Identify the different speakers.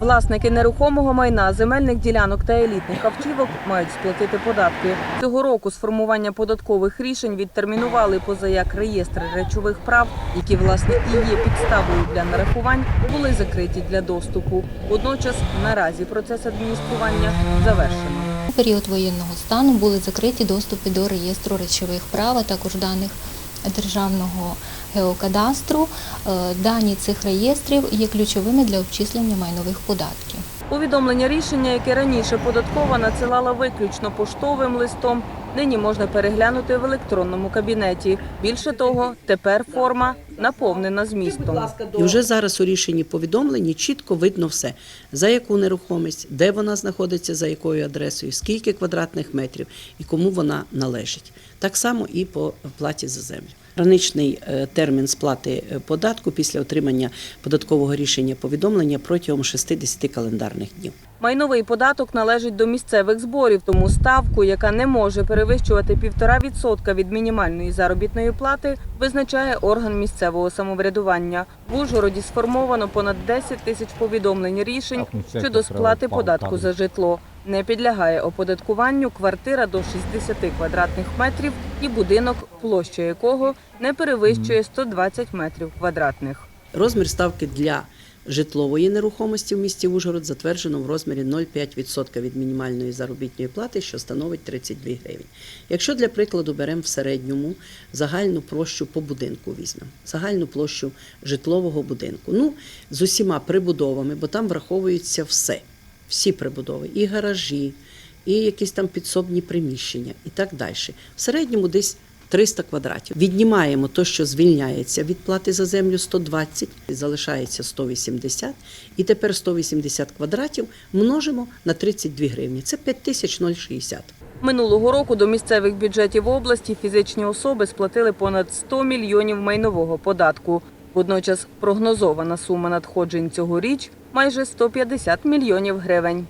Speaker 1: Власники нерухомого майна, земельних ділянок та елітних автівок мають сплатити податки. Цього року з формування податкових рішень відтермінували позаяк реєстри речових прав, які власне і є підставою для нарахувань, були закриті для доступу. Водночас наразі процес адміністрування завершено.
Speaker 2: У період воєнного стану були закриті доступи до реєстру речових прав, а також даних державного геокадастру. Е, Дані цих реєстрів є ключовими для обчислення майнових податків.
Speaker 1: Повідомлення рішення, яке раніше податкова надсилала виключно поштовим листом, нині можна переглянути в електронному кабінеті. Більше того, тепер форма наповнена змістом.
Speaker 3: І вже зараз у рішенні повідомлені чітко видно все, за яку нерухомість, де вона знаходиться, за якою адресою, скільки квадратних метрів і кому вона належить. Так само і по платі за землю. Граничний е, термін сплати е, податку після отримання податкового рішення повідомлення протягом 60 календарних днів.
Speaker 1: Майновий податок належить до місцевих зборів, тому ставку, яка не може перевищувати 1,5% від мінімальної заробітної плати, визначає орган місцевого самоврядування. В Ужгороді сформовано понад 10 тисяч повідомлень рішень щодо сплати податку за житло. Не підлягає оподаткуванню квартира до 60 квадратних метрів і будинок, площа якого не перевищує 120 метрів квадратних.
Speaker 3: Розмір ставки для житлової нерухомості в місті Ужгород затверджено в розмірі 0,5% від мінімальної заробітної плати, що становить 32 гривень. Якщо для прикладу беремо в середньому загальну площу по будинку візьмемо, загальну площу житлового будинку, ну з усіма прибудовами, бо там враховується все, всі прибудови, і гаражі, і якісь там підсобні приміщення, і так далі. В середньому десь 300 квадратів. Віднімаємо те, що звільняється від плати за землю 120, залишається 180, і тепер 180 квадратів множимо на 32 гривні. Це 5060.
Speaker 1: Минулого року до місцевих бюджетів області фізичні особи сплатили понад 100 мільйонів майнового податку. Водночас прогнозована сума надходжень цьогоріч майже 150 мільйонів гривень.